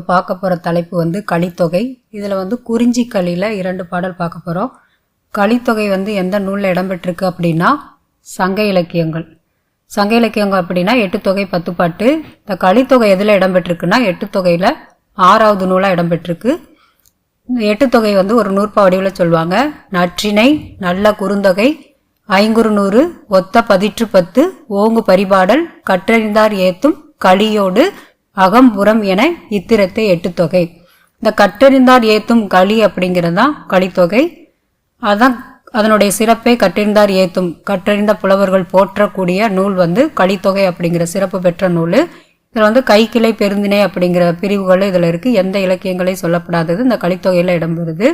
இப்போ பார்க்க போகிற தலைப்பு வந்து கலித்தொகை. இதில் வந்து குறிஞ்சி களியில் இரண்டு பாடல் பார்க்க போகிறோம் கலித்தொகை வந்து எந்த நூலில் இடம்பெற்றிருக்கு அப்படின்னா சங்க இலக்கியங்கள். சங்க இலக்கியங்கள் அப்படின்னா எட்டு தொகை பத்து பாட்டு. இந்த கலித்தொகை எதில் இடம்பெற்றிருக்குன்னா எட்டு தொகையில் ஆறாவது நூலாக இடம்பெற்றிருக்கு. எட்டு தொகை வந்து ஒரு நூற்பா வடிவில் சொல்லுவாங்க. நற்றினை நல்ல குறுந்தொகை ஐங்குறு நூறு ஒத்த பதிற்று பத்து ஓங்கு பரிபாடல் கற்றறிந்தார் ஏத்தும் களியோடு அகம்புறம் என இத்திரத்தை எட்டு தொகை. இந்த கற்றறிந்தார் ஏத்தும் களி அப்படிங்கிறது தான் களித்தொகை அதான் அதனுடைய சிறப்பை கற்றறிந்தார் ஏத்தும் கற்றறிந்த புலவர்கள் போற்றக்கூடிய நூல் வந்து களித்தொகை அப்படிங்கிற சிறப்பு பெற்ற நூல். இதில் வந்து கைக்கிளை பெருந்திணை அப்படிங்கிற பிரிவுகள் இதில் இருக்குது எந்த இலக்கியங்களையும் சொல்லப்படாதது. இந்த களித்தொகையில் இடம்பெறுது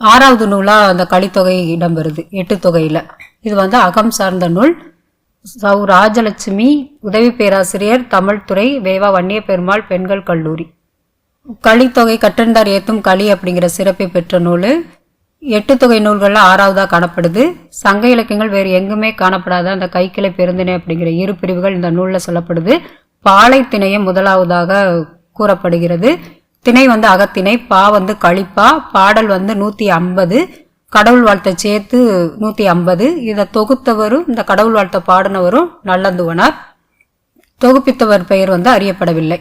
ஆறாவது நூலாக அந்த களித்தொகை இடம்பெறுது எட்டு தொகையில். இது வந்து அகம் சார்ந்த நூல். சௌ ராஜலட்சுமி உதவி பேராசிரியர் தமிழ்துறை வேவா வன்னிய பெருமாள் பெண்கள் கல்லூரி. களித்தொகை கற்றந்தார் ஏத்தும் களி அப்படிங்கிற சிறப்பை பெற்ற நூல். எட்டு தொகை நூல்களில் ஆறாவதாக காணப்படுது. சங்க இலக்கியங்கள் வேறு எங்குமே காணப்படாத அந்த கைக்கிளை பெருந்திணை அப்படிங்கிற இரு பிரிவுகள் இந்த நூலில் சொல்லப்படுது. பாலை திணையம் முதலாவதாக கூறப்படுகிறது. திணை வந்து அகத்திணை பா வந்து கழிப்பா பாடல் வந்து நூற்றி ஐம்பது. கடவுள் வாழ்த்தை சேர்த்து நூற்றி ஐம்பது. இதை தொகுத்தவரும் இந்த கடவுள் வாழ்த்தை பாடினவரும் நல்லந்துவனார். தொகுப்பித்தவர் பெயர் வந்து அறியப்படவில்லை.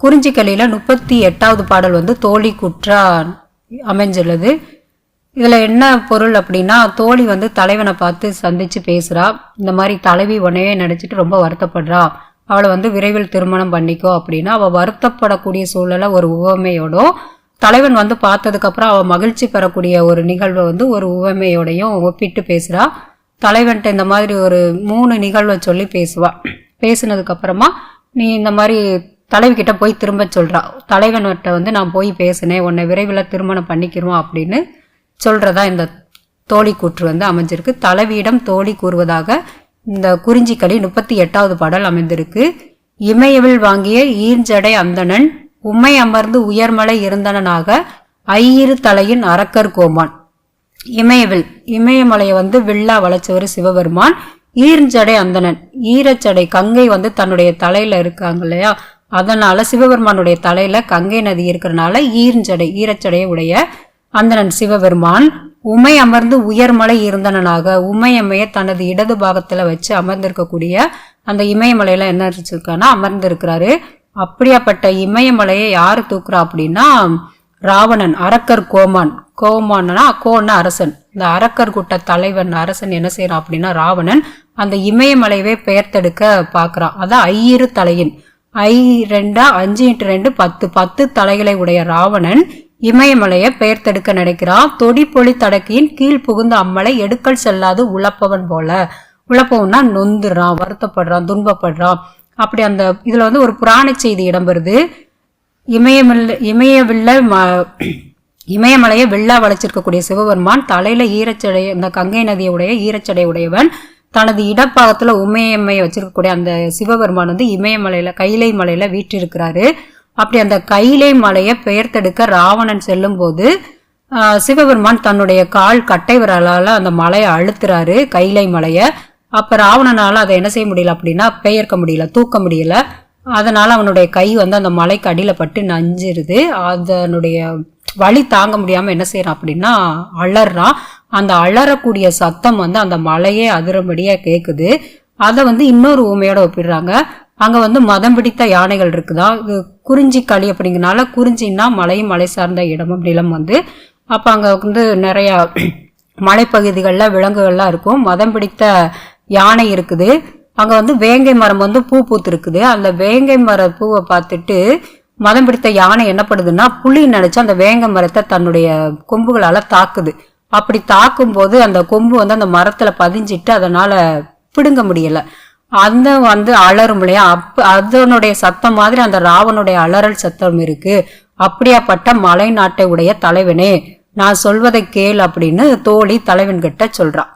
குறிஞ்சிக்கலியில் முப்பத்தி எட்டாவது பாடல் வந்து தோழி குற்றா அமைஞ்சுள்ளது. இதில் என்ன பொருள் அப்படின்னா தோழி வந்து தலைவனை பார்த்து சந்திச்சு பேசுகிறா இந்த மாதிரி தலைவி உனையே நினச்சிட்டு ரொம்ப வருத்தப்படுறா. அவளை வந்து விரைவில் திருமணம் பண்ணிக்கோ அப்படின்னா அவள் வருத்தப்படக்கூடிய சூழலை ஒரு உவமையோடும் தலைவன் வந்து பார்த்ததுக்கப்புறம் அவள் மகிழ்ச்சி பெறக்கூடிய ஒரு நிகழ்வை வந்து ஒரு உவமையோடையும் ஒப்பிட்டு பேசுகிறா தலைவன்ட்ட இந்த மாதிரி ஒரு மூணு நிகழ்வை சொல்லி பேசுவாள் பேசினதுக்கப்புறமா நீ இந்த மாதிரி தலைவிக்கிட்ட போய் திரும்ப சொல்கிறா தலைவன்கிட்ட வந்து நான் போய் பேசினேன். உன்னை விரைவில் திருமணம் பண்ணிக்கிறோம் அப்படின்னு சொல்கிறதா இந்த தோழி கூற்று வந்து அமைஞ்சிருக்கு. தலைவியிடம் தோழி கூறுவதாக இந்த குறிஞ்சிக்கடி முப்பத்தி எட்டாவது பாடல் அமைந்திருக்கு. இமயவில் வாங்கிய ஈர்ஜடை அந்தணன் உம்மை அமர்ந்து உயர்மலை இருந்தனனாக ஐயிரு தலையின் அரக்கர் கோமான். இமயவில் இமயமலையை வந்து வில்லா வளைச்சவர் சிவபெருமான். ஈர்ஞ்சடை அந்தணன். ஈரச்சடை கங்கை வந்து தன்னுடைய தலையில இருக்காங்க இல்லையா? அதனால சிவபெருமானுடைய தலையில கங்கை நதி இருக்கிறனால ஈர்ஞ்சடை ஈரச்சடையை உடைய அந்தணன் சிவபெருமான். உமை அமர்ந்து உயர்மலை இருந்தனனாக உமையம்மைய தனது இடது பாகத்துல வச்சு அமர்ந்திருக்கக்கூடிய அந்த இமயமலையில என்ன இருக்கான்னா அமர்ந்திருக்கிறாரு. அப்படியாப்பட்ட இமயமலையை யாரு தூக்குறா அப்படின்னா ராவணன் அரக்கர் கோமான். கோமான்னா கோன்னா அரசன். இந்த அரக்கர் கூட்ட தலைவன் அரசன் என்ன செய்யறான் அப்படின்னா ராவணன் அந்த இமயமலையவே பெயர்த்தெடுக்க பாக்குறான் அதான் ஐயிரு தலையின். ஐ ரெண்டா அஞ்சு இன்ட்டு ரெண்டு பத்து. பத்து தலைகளை உடைய ராவணன் இமயமலையை பெயர்த்தெடுக்க நினைக்கிறான் தொடி பொலி தடக்கியின் கீழ் புகுந்த அம்மலை எடுக்கல் செல்லாது உழப்பவன் போல. உழப்பவன்னா நொந்துறான் வருத்தப்படுறான் துன்பப்படுறான். அப்படி அந்த இதில் வந்து ஒரு புராண செய்தி இடம்பெறுது. இமயமில்ல இமயவில்ல ம இமயமலையை வெள்ளா வளைச்சிருக்கக்கூடிய சிவபெருமான் தலையில ஈரச்சடை இந்த கங்கை நதியுடைய ஈரச்சடை உடையவன். தனது இடப்பாகத்துல உமையம்மையை வச்சிருக்கக்கூடிய அந்த சிவபெருமான் வந்து இமயமலையில கைலை மலையில வீற்றிருக்கிறாரு. அப்படி அந்த கைலை மலையை பெயர்த்தெடுக்க ராவணன் செல்லும்போது சிவபெருமான் தன்னுடைய கால் கட்டை விரலால் அந்த மலையை அழுத்துறாரு கைலை மலையை. அப்போ ராவணனால அதை என்ன செய்ய முடியல அப்படின்னா பெயர்க்க முடியல தூக்க முடியல. அதனால அவனுடைய கை வந்து அந்த மலைக்கு அடியில் பட்டு நஞ்சிருது. அதனுடைய வழி தாங்க முடியாம என்ன செய்யறான் அப்படின்னா அலறான். அந்த அலறக்கூடிய சத்தம் வந்து அந்த மலையே அதிரம்படியாக கேக்குது. அதை வந்து இன்னொரு ஊமையோட ஒப்பிடுறாங்க. அங்க வந்து மதம் பிடித்த யானைகள் இருக்குதா? இது குறிஞ்சி களி அப்படிங்கிறனால குறிஞ்சின்னா மலையும் மலை சார்ந்த இடம் நிலம் வந்து. அப்ப அங்க வந்து நிறைய மலைப்பகுதிகளில் விலங்குகள்லாம் இருக்கும். மதம் பிடித்த யானை இருக்குது. அங்க வந்து வேங்கை மரம் வந்து பூ பூத்துருக்குது. அந்த வேங்கை மர பூவை பார்த்துட்டு மதம் பிடித்த யானை என்ன பண்ணுதுன்னா புளி நினைச்சு அந்த வேங்கை மரத்தை தன்னுடைய கொம்புகளால தாக்குது. அப்படி தாக்கும் போது அந்த கொம்பு வந்து அந்த மரத்துல பதிஞ்சிட்டு அதனால பிடுங்க முடியல. அந்த வந்து அலரும் இல்லையா? அப் அதனுடைய சத்தம் மாதிரி அந்த ராவனுடைய அலறல் சத்தம் இருக்கு. அப்படியாப்பட்ட மலை நாட்டை உடைய தலைவனே நான் சொல்வதை கேள் அப்படின்னு தோழி தலைவன் கிட்ட சொல்றான்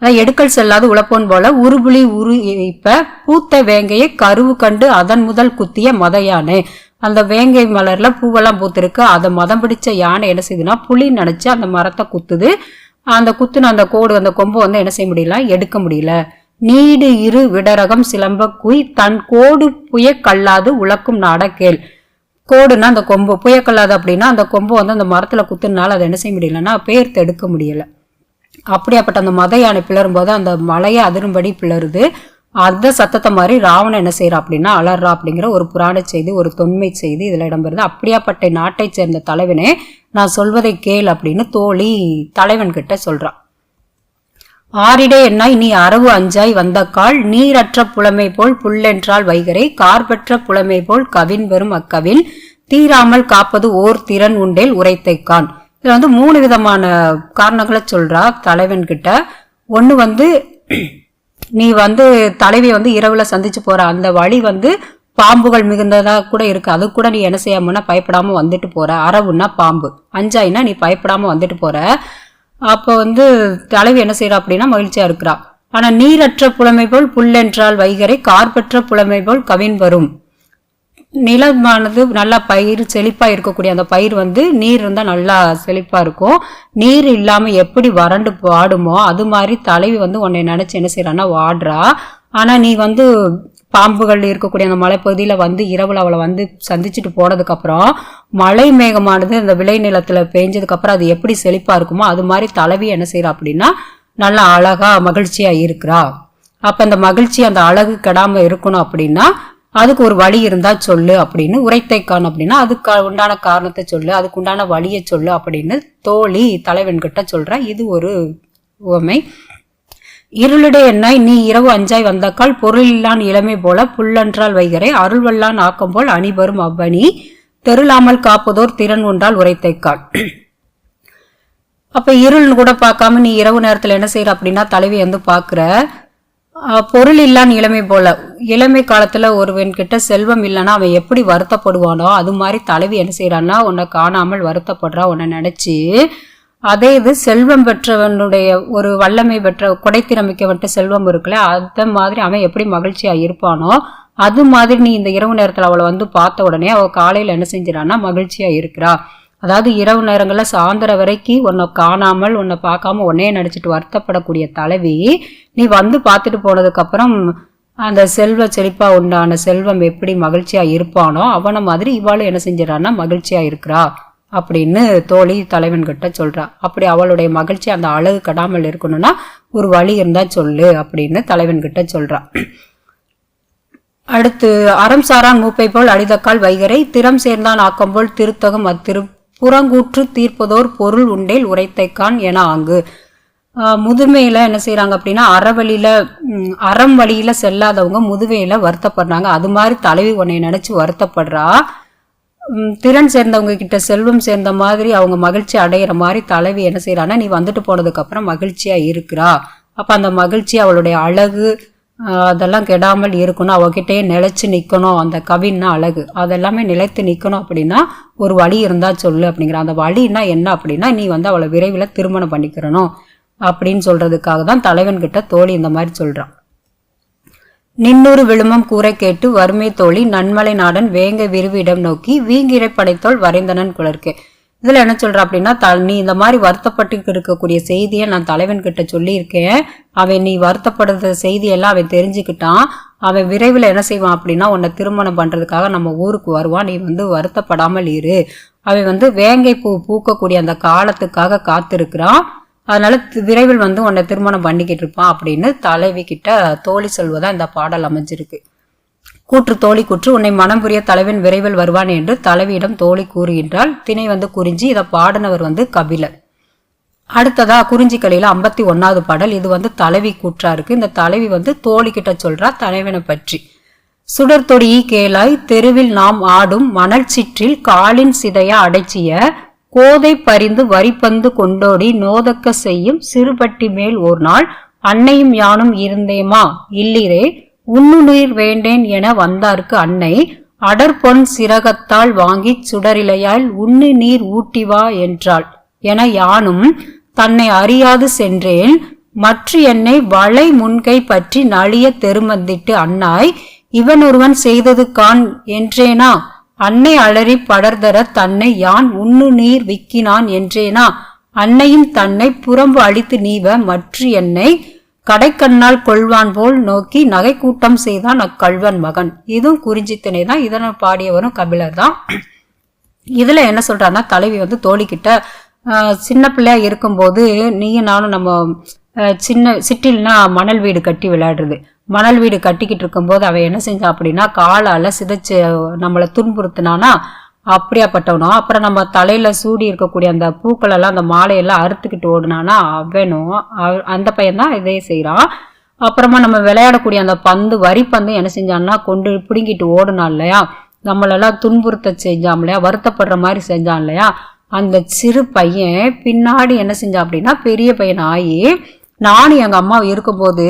எடுக்கல் செல்லாது உழப்போன் போல உருபுலி உரு இப்ப பூத்த வேங்கையை கருவு கண்டு அதன் முதல் குத்திய மத யானை அந்த வேங்கை மலர்ல பூவெல்லாம் பூத்திருக்கு. அதை மதம் பிடிச்ச யானை என்ன செய்யுதுன்னா புளி நினைச்சு அந்த மரத்தை குத்துது. அந்த குத்துன அந்த கோடு அந்த கொம்பை வந்து என்ன செய்ய முடியல? எடுக்க முடியல. நீடு இரு விடரகம் சிலம்ப குய் தன் கோடு புய கல்லாது உழக்கும் நாடக்கேள். கோடுனா அந்த கொம்பு. புயக்கல்லாது அப்படின்னா அந்த கொம்பு வந்து அந்த மரத்துல குத்துனால அதை என்ன செய்ய முடியலன்னா பேர்த்து எடுக்க முடியலை. அப்படியாப்பட்ட அந்த மத யானை பிளரும் போது அந்த மலையை அதிரும்படி பிளருது. அந்த சத்தத்தை மாதிரி ராவணன் என்ன செய்யறா அப்படின்னா அலர்றா அப்படிங்கிற ஒரு புராண செய்தி ஒரு தொன்மை செய்தி இதில் இடம்பெறுது. அப்படியாப்பட்ட நாட்டை சேர்ந்த தலைவனே நான் சொல்வதை கேள் அப்படின்னு தோழி தலைவன் கிட்ட சொல்றான் ஆரிடே என்னாய் நீ அரவு அஞ்சாய் வந்த கால் நீரற்ற புலமை போல் புல்லென்றால் வைகரை கார்பற்ற புலமை போல் கவின் வரும் அக்கவின் தீராமல் காப்பது ஓர் திறன் உண்டேல் உரைத்தைக்கான். இதில் வந்து மூணு விதமான காரணங்களை சொல்கிறா தலைவன் ஒன்று வந்து நீ வந்து தலைவியை வந்து இரவில் சந்திச்சு போகிற அந்த வழி வந்து பாம்புகள் மிகுந்ததாக கூட இருக்குது அது கூட நீ என்ன செய்யாமன்னா பயப்படாமல் வந்துட்டு போகிற அரவுன்னா பாம்பு. அஞ்சாயினா நீ பயப்படாமல் வந்துட்டு போகிற அப்போ வந்து தலைவி என்ன செய்கிறா அப்படின்னா மகிழ்ச்சியாக இருக்கிறா. ஆனால் நீரற்ற புலமை போல் புல்லென்றால் வைகரை கார்பற்ற புலமை போல் கவின் வரும். நிலமானது நல்லா பயிர் செழிப்பாக இருக்கக்கூடிய அந்த பயிர் வந்து நீர் இருந்தால் நல்லா செழிப்பாக இருக்கும். நீர் இல்லாமல் எப்படி வறண்டு வாடுமோ அது மாதிரி தலைவி வந்து உன்னை நினச்சி என்ன செய்கிறான்னா வாடுறா. ஆனால் நீ வந்து பாம்புகள் இருக்கக்கூடிய அந்த மலைப்பகுதியில் வந்து இரவுல அவளை வந்து சந்திச்சுட்டு போனதுக்கப்புறம் மழை மேகமானது அந்த விளை நிலத்தில் பெஞ்சதுக்கப்புறம் அது எப்படி செழிப்பாக இருக்குமோ அது மாதிரி தலைவி என்ன செய்கிறா அப்படின்னா நல்லா அழகாக மகிழ்ச்சியாக இருக்கிறா. அப்போ அந்த மகிழ்ச்சி அந்த அழகு கெடாமல் இருக்கணும் அப்படின்னா அதுக்கு ஒரு வழி இருந்தா சொல்லு அப்படின்னு உரைத்தைக்கான் அப்படின்னா அதுக்கு உண்டான காரணத்தை சொல்லு அதுக்கு உண்டான வழியை சொல்லு அப்படின்னு தோழி தலைவன்கிட்ட சொல்ற இது ஒரு உவமை. இருளுடைய எண்ணாய் நீ இரவு அஞ்சாய் வந்தக்கால் பொருளில்லான் இளமை போல புல்லன்றால் வைகரை அருள்வல்லான் ஆக்கம் போல் அணிபரும் அவ்வணி. தெருளாமல் காப்பதோர் திறன் உண்டால் உரைத்தைக்கால் அப்ப இருள்னு கூட பார்க்காம நீ இரவு நேரத்துல என்ன செய்யற அப்படின்னா தலைவி வந்து பாக்குற பொருள் இல்லான் இளமை போல. இளமை காலத்துல ஒருவன் கிட்ட செல்வம் இல்லைன்னா அவன் எப்படி வருத்தப்படுவானோ அது மாதிரி தலைவி என்ன செய்யறான்னா உன்னை காணாமல் வருத்தப்படுறா உன்னை நினைச்சு அதே இது செல்வம் பெற்றவனுடைய ஒரு வல்லமை பெற்ற கொடைத்திறமைக்கப்பட்ட செல்வம் இருக்குல்ல அந்த மாதிரி அவன் எப்படி மகிழ்ச்சியா இருப்பானோ அது மாதிரி நீ இந்த இரவு நேரத்தில் அவளை வந்து பார்த்த உடனே அவள் காலையில் என்ன செஞ்சிடான்னா மகிழ்ச்சியாக இருக்கிறா. அதாவது இரவு நேரங்களில் சாயந்தரம் வரைக்கும் உன்னை காணாமல் உன்னை பார்க்காம உன்னையே நடிச்சிட்டு வருத்தப்படக்கூடிய தலைவி நீ வந்து பார்த்துட்டு போனதுக்கப்புறம் அந்த செல்வ செழிப்பாக உண்டான செல்வம் எப்படி மகிழ்ச்சியாக இருப்பானோ அவனை மாதிரி இவாளும் என்ன செஞ்சிடறான்னா மகிழ்ச்சியாக இருக்கிறா அப்படின்னு தோழி தலைவன்கிட்ட சொல்கிறா அப்படி அவளுடைய மகிழ்ச்சி அந்த அழகு கடாமல் இருக்கணும்னா ஒரு வழி இருந்தால் சொல்லு அப்படின்னு தலைவன்கிட்ட சொல்கிறா அடுத்து அறம் சாரான் மூப்பை போல் அடிதக்கால் வைகரை திறம் சேர்ந்தான் ஆக்கம் போல் திருத்தகம் அத்திரு புறங்கூற்று தீர்ப்பதோர் பொருள் உண்டேல் உரைத்தைக்கான் என ஆங்கு. முதுமையில் என்ன செய்கிறாங்க அப்படின்னா அறவழியில் அறம் வழியில் செல்லாதவங்க முதுமையில் வருத்தப்படுறாங்க. அது மாதிரி தலைவி உன்னை நினச்சி வருத்தப்படுறா. திறன் சேர்ந்தவங்க கிட்ட செல்வம் சேர்ந்த மாதிரி அவங்க மகிழ்ச்சி அடையிற மாதிரி தலைவி என்ன செய்கிறான்னா நீ வந்துட்டு போனதுக்கப்புறம் மகிழ்ச்சியாக இருக்கிறா. அப்போ அந்த மகிழ்ச்சி அவளுடைய அழகு அதெல்லாம் கெடாமல் இருக்கணும். அவகிட்டே நிலச்சி நிற்கணும் அந்த கவின்னா அழகு. அதெல்லாமே நிலைத்து நிற்கணும் அப்படின்னா ஒரு வழி இருந்தால் சொல்லு அப்படிங்கிற அந்த வழின்னா என்ன அப்படின்னா நீ வந்து அவளை விரைவில் திருமணம் பண்ணிக்கிறணும் அப்படின்னு சொல்கிறதுக்காக தான் தலைவன்கிட்ட தோழி இந்த மாதிரி சொல்கிறான் நின்னூறு விழுமம் கூரை கேட்டு வறுமை தோழி நன்மலை நாடன் வேங்க விரிவிடம் நோக்கி வீங்கிரை படைத்தோள் வரைந்தனன் குளர்க்கு இதில் என்ன சொல்கிற அப்படின்னா த நீ இந்த மாதிரி வருத்தப்பட்டு இருக்கக்கூடிய செய்தியை நான் தலைவன் கிட்ட சொல்லியிருக்கேன். அவன் நீ வருத்தப்படுற செய்தியெல்லாம் அவன் தெரிஞ்சுக்கிட்டான். அவன் விரைவில் என்ன செய்வான் அப்படின்னா உன்னை திருமணம் பண்ணுறதுக்காக நம்ம ஊருக்கு வருவான். நீ வந்து வருத்தப்படாமல் இரு. அவன் வந்து வேங்கை பூ பூக்கக்கூடிய அந்த காலத்துக்காக காத்திருக்கிறான். அதனால தி- விரைவில் வந்து உன்னை திருமணம் பண்ணிக்கிட்டு இருப்பான் அப்படின்னு தலைவி கிட்ட தோழி சொல்வதா இந்த பாடல் அமைஞ்சிருக்கு. கூற்று தோழி கூற்று உன்னை மனம் புரிய தலைவன் விரைவில் வருவான் என்று தலைவியிடம் தோழி கூறுகின்றால் திணை வந்து குறிஞ்சி இதை பாடினவர் வந்து கபிலர். அடுத்ததா குறிஞ்சிக்கலையில் ஐம்பத்தி ஒன்னாவது பாடல். இது வந்து தலைவி கூற்றா இருக்கு. இந்த தலைவி வந்து தோழி கிட்ட சொல்றா தலைவனை பற்றி. சுடர்தொடியை கேளாய் தெருவில் நாம் ஆடும் மணல் சிற்றில் காலின் சிதைய அடைச்சிய கோதை பறிந்து வரிப்பந்து கொண்டோடி நோதக்க செய்யும் சிறுபட்டி மேல் ஒரு நாள் அன்னையும் யானும் இருந்தேமா? இல்லிரே உன்னுயிர் வேண்டேன் என வந்தார்க்கு அன்னை அடற்பொன் சிரகத்தால் வாங்கிச் சுடரிலையால் உண்ணு நீர் ஊட்டி வா என்றாள். என யானும் தன்னை அறியாது சென்றேன் மற்ற என்னை வளை முன்கை பற்றி நளிய தெருமந்திட்டு அன்னாய் இவன் ஒருவன் செய்தது கான் என்றேனா? அன்னை அலறி படர்தர தன்னை யான் உண்ணு நீர் விக்கினான் என்றேனா? அன்னையும் தன்னை புறம்பு அழித்து நீவ மற்ற என்னை கடைக்கண்ணால் கொள்வான் போல் நோக்கி நகை கூட்டம் செய்தான் அக்கல்வன் மகன். இதுவும் குறிஞ்சித்திணை தான். இதனை பாடியவரும் கபிலர் தான். இதுல என்ன சொல்றாருன்னா தலைவி வந்து தோழிக்கிட்ட ஆஹ், சின்ன பிள்ளையா இருக்கும்போது நீயும் நானும் நம்ம சின்ன சிட்டில்னா மணல் வீடு கட்டி விளையாடுறது. மணல் வீடு கட்டிக்கிட்டு இருக்கும்போது அவன் என்ன செஞ்சா அப்படின்னா காலால சிதைச்சு நம்மளை துன்புறுத்தினானா அப்படியாப்பட்டவனும் அப்புறம் நம்ம தலையில் சூடி இருக்கக்கூடிய அந்த பூக்களெல்லாம் அந்த மாலையெல்லாம் அறுத்துக்கிட்டு ஓடுனானா அவனும் அவ- அந்த பையன் தான் இதே செய்கிறான் அப்புறமா நம்ம விளையாடக்கூடிய அந்த பந்து வரி பந்து என்ன செஞ்சான்னா கொண்டு பிடுங்கிட்டு ஓடுனா இல்லையா? நம்மளெல்லாம் துன்புறுத்த செஞ்சான் இல்லையா? வருத்தப்படுற மாதிரி செஞ்சான் இல்லையா? அந்த சிறு பையன் பின்னாடி என்ன செஞ்சான் அப்படின்னா பெரிய பையன் ஆகி நானும் எங்கள் அம்மா இருக்கும்போது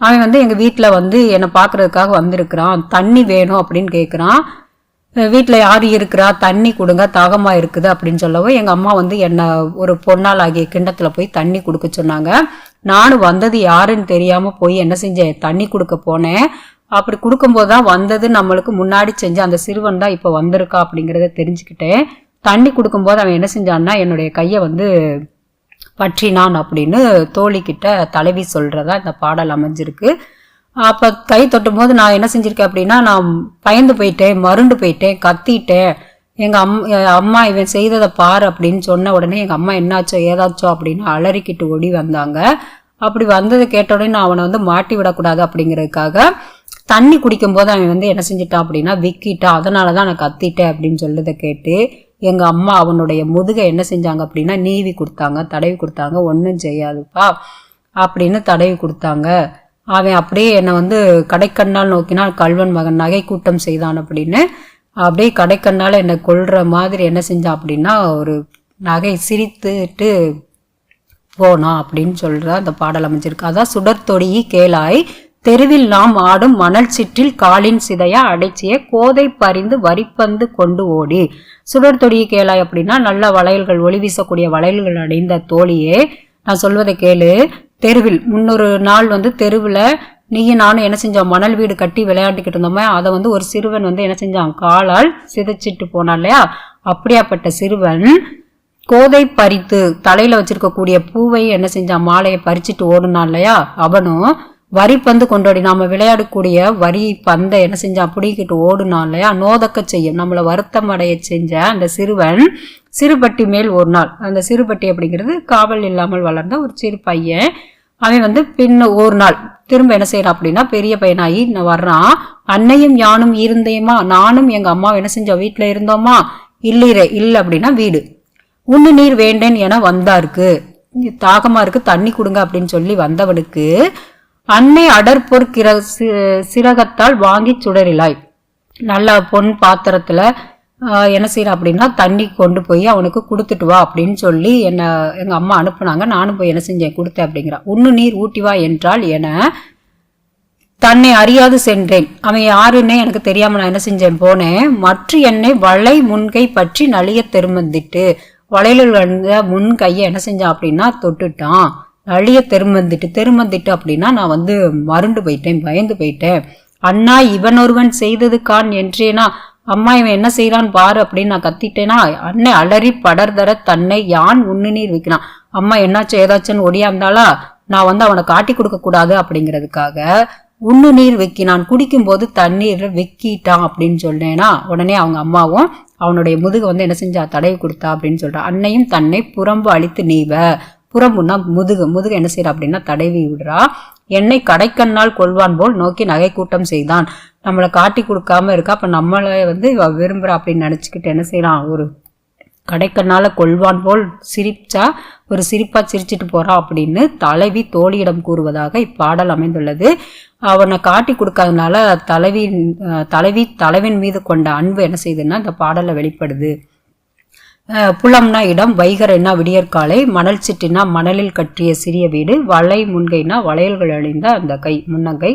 அவன் வந்து எங்கள் வீட்டில் வந்து என்னை பார்க்கறதுக்காக வந்திருக்கிறான். தண்ணி வேணும் அப்படின்னு கேட்குறான் வீட்டில் யார் இருக்கிறா? தண்ணி கொடுங்க தாகமாக இருக்குது அப்படின்னு சொல்லவும் எங்கள் அம்மா வந்து என்னை ஒரு பொன்னால் ஆகிய கிண்ணத்தில் போய் தண்ணி கொடுக்க சொன்னாங்க. நானும் வந்தது யாருன்னு தெரியாமல் போய் என்ன செஞ்சேன்? தண்ணி கொடுக்க போனேன். அப்படி கொடுக்கும்போது தான் வந்தது நம்மளுக்கு முன்னாடி செஞ்ச அந்த சிறுவன் தான் இப்போ வந்திருக்கா அப்படிங்கிறத தெரிஞ்சுக்கிட்டேன். தண்ணி கொடுக்கும்போது அவன் என்ன செஞ்சான்னா என்னுடைய கையை வந்து பற்றினான் அப்படின்னு தோழிக்கிட்ட தலைவி சொல்கிறதா இந்த பாடல் அமைஞ்சிருக்கு. அப்போ கை தொட்டும் போது நான் என்ன செஞ்சுருக்கேன் அப்படின்னா நான் பயந்து போயிட்டேன் மருண்டு போயிட்டேன் கத்திட்டேன். எங்கள் அம் அம்மா இவன் செய்ததை பார் அப்படின்னு சொன்ன உடனே எங்கள் அம்மா என்னாச்சோ ஏதாச்சோ அப்படின்னு அலறிக்கிட்டு ஓடி வந்தாங்க. அப்படி வந்ததை கேட்ட உடனே நான் அவனை வந்து மாட்டி விடக்கூடாது அப்படிங்கிறதுக்காக தண்ணி குடிக்கும்போது அவன் வந்து என்ன செஞ்சிட்டான் அப்படின்னா விக்கிட்டான். அதனால தான் நான் கத்திட்டேன் அப்படின்னு சொல்றதை கேட்டு எங்கள் அம்மா அவனுடைய முதுகை என்ன செஞ்சாங்க அப்படின்னா நீவி கொடுத்தாங்க தடவி கொடுத்தாங்க. ஒன்றும் செய்யாதுப்பா அப்படின்னு தடவி கொடுத்தாங்க. அவன் அப்படியே என்னை வந்து கடைக்கண்ணால் நோக்கினால் கல்வன் மகன் நகை கூட்டம் செய்தான் அப்படின்னு. அப்படியே கடைக்கண்ணால் என்னை கொள்ற மாதிரி என்ன செஞ்சான் அப்படின்னா ஒரு நகை சிரித்துட்டு போனா அப்படின்னு சொல்கிறா அந்த பாடல் அமைஞ்சிருக்கு. அதான் சுடர்த்தொடி கேளாய் தெருவில் நாம் ஆடும் மணல் சிற்றில் காலின் சிதையா அடைச்சிய கோதை பறிந்து வரிப்பந்து கொண்டு ஓடி. சுடர்த்தொடி கேளாய் அப்படின்னா நல்ல வளையல்கள் ஒளி வீசக்கூடிய வளையல்கள் அடைந்த தோழியே நான் சொல்வதை கேளு. தெருவில் முன்னொரு நாள் வந்து தெருவில் நீயும் நானும் என்ன செஞ்சோம்? மணல் வீடு கட்டி விளையாண்டுக்கிட்டு இருந்தோமே அதை வந்து ஒரு சிறுவன் வந்து என்ன செஞ்சான்? காலால் சிதைச்சிட்டு போனான் இல்லையா? அப்படியாப்பட்ட சிறுவன் கோதை பறித்து தலையில வச்சிருக்கக்கூடிய பூவை என்ன செஞ்சான்? மாலையை பறிச்சுட்டு ஓடுனான் இல்லையா? அவனும் வரி பந்து கொண்டாடி நாம விளையாடக்கூடிய வரி பந்தை என்ன செஞ்சான்? பிடிக்கிட்டு ஓடுனான் இல்லையா? நோதக்க செய்யும். நம்மளை வருத்தம் அடைய செஞ்ச அந்த சிறுவன் சிறுபட்டி மேல் ஒரு நாள். அந்த சிறுபட்டி அப்படிங்கிறது காவல் இல்லாமல் வளர்ந்த ஒரு சிறு பையன். அவன் வந்து பின்ன ஒரு நாள். திரும்ப என்ன செய்யறான் அப்படின்னா பெரிய பையனாகி நான் வர்றான் அன்னையும் யானும் இருந்தேமா நானும் எங்க அம்மா என்ன செஞ்சோம்? வீட்டுல இருந்தோமா? இல்லைரே இல்லை அப்படின்னா வீடு. உண்ணு நீர் வேண்டேன் என வந்தாருக்கு. தாகமா இருக்கு தண்ணி கொடுங்க அப்படின்னு சொல்லி வந்தவனுக்கு அன்னை அடற்பொற் கிர சி- சிரகத்தால் வாங்கி சுடரிலாய். நல்லா பொன் பாத்திரத்துல என்ன செய்கிறேன் அப்படின்னா தண்ணி கொண்டு போய் அவனுக்கு கொடுத்துட்டு வா அப்படின்னு சொல்லி என்னை எங்கள் அம்மா அனுப்புனாங்க. நானும் போய் என்ன செஞ்சேன்? கொடுத்தேன் அப்படிங்கிறான் ஒன்று நீர் ஊட்டி வா என்றால் என தன்னை அறியாது சென்றேன். அவன் யாருன்னே எனக்கு தெரியாமல் நான் என்ன செஞ்சேன் போனேன். மற்ற என்னை வளை முன்கை பற்றி நலிய தெருமந்திட்டு வளையலில் வந்த முன் கையை என்ன செஞ்சான் அப்படின்னா தொட்டுட்டான். நலிய தெருமந்திட்டு தெருமந்திட்டு அப்படின்னா நான் வந்து மருண்டு போயிட்டேன் பயந்து போயிட்டேன். அண்ணா இவன் ஒருவன் செய்தது கான் என்றேனா? அம்மா இவன் என்ன செய்யறான் பாரு அப்படின்னு நான் கத்திட்டேனா அன்னை அலறி படர்தர தன்னை யான் உண்ணு நீர் வைக்கிறான். அம்மா என்னாச்சும் ஏதாச்சுன்னு ஒடியாந்தாளா நான் வந்து அவனை காட்டி கொடுக்க கூடாது அப்படிங்கிறதுக்காக உண்ணு நீர் வெக்கினான் குடிக்கும்போது தண்ணீர் வெக்கிட்டான் அப்படின்னு சொன்னேனா உடனே அவங்க அம்மாவும் அவனுடைய முதுகு வந்து என்ன செஞ்சா தடவி கொடுத்தா அப்படின்னு சொல்றா. அன்னையும் தன்னை புறம்பு அழித்து நீவ. புறம்புனா முதுகு. முதுகு என்ன செய்யறா அப்படின்னா தடவி விடுறா. என்னை கடைக்கண்ணால் கொள்வான் போல் நோக்கி நகை கூட்டம் செய்தான். நம்மளை காட்டி கொடுக்காம இருக்கா. அப்ப நம்மளை வந்து இவ விரும்புறா அப்படின்னு நினைச்சுக்கிட்டு என்ன செய்யறான் ஒரு கடைக்கண்ணால கொள்வான் போல் சிரிச்சா ஒரு சிரிப்பா சிரிச்சிட்டு போறான் அப்படின்னு தலைவி தோழியிடம் கூறுவதாக இப்பாடல் அமைந்துள்ளது. அவனை காட்டி கொடுக்காதனால தலைவி தலைவி தலைவின் மீது கொண்ட அன்பு என்ன செய்யுதுன்னா இந்த பாடலில் வெளிப்படுது. புலம்னா இடம் வைகரைனா விடியற்காலை மணல் சிட்டினா மணலில் கட்டிய சிறிய வீடு வளை முன்கைனா வளையல்கள் அழிந்த அந்த கை முன்னங்கை.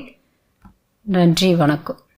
நன்றி வணக்கம்.